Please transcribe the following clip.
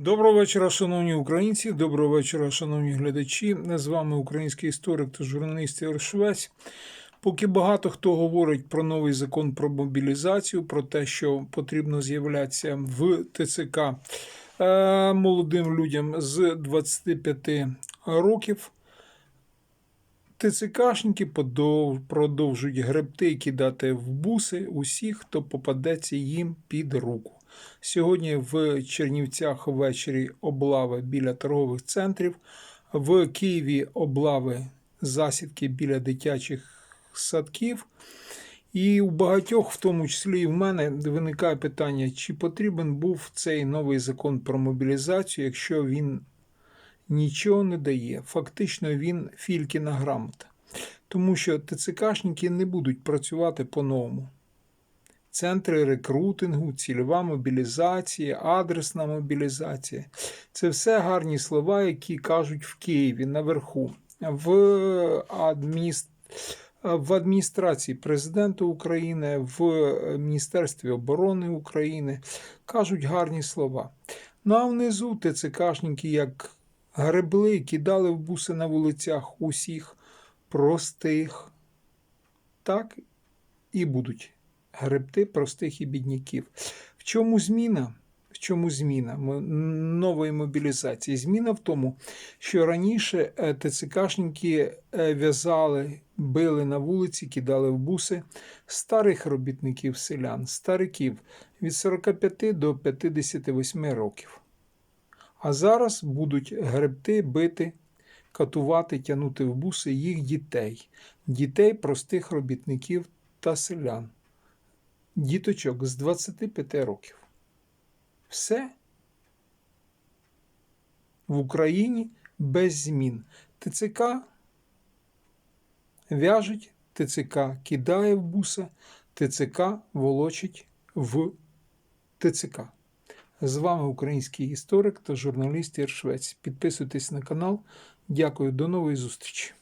Доброго вечора, шановні українці. Доброго вечора, шановні глядачі. З вами український історик та журналіст Ігор Швець. Поки багато хто говорить про новий закон про мобілізацію, про те, що потрібно з'являтися в ТЦК е, молодим людям з 25 років. ТЦКшники продовжують гребти і кидати в буси усіх, хто попадеться їм під руку. Сьогодні в Чернівцях ввечері облави біля торгових центрів, в Києві облави засідки біля дитячих садків. І у багатьох, в тому числі і в мене, виникає питання, чи потрібен був цей новий закон про мобілізацію, якщо він нічого не дає. Фактично він фількіна грамота. Тому що ТЦКшники не будуть працювати по-новому. Центри рекрутингу, цільова мобілізація, адресна мобілізація. Це все гарні слова, які кажуть в Києві наверху, в, адміс... в адміністрації президента України, в Міністерстві оборони України кажуть гарні слова. Ну а внизу ТЦКшники, як гребли, кидали в буси на вулицях усіх простих, так і будуть гребти простих і бідняків. В чому зміна? В чому зміна нової мобілізації? Зміна в тому, що раніше е, ТЦКшники е, в'язали, били на вулиці, кидали в буси старих робітників селян, стариків від 45 до 58 років. А зараз будуть гребти, бити, катувати, тягнути в буси їх дітей, дітей простих робітників та селян діточок з 25 років. Все в Україні без змін. ТЦК в'яжуть, ТЦК кидає в буса, ТЦК волочить в ТЦК. З вами український історик та журналіст Іршвець. Підписуйтесь на канал. Дякую, до нової зустрічі.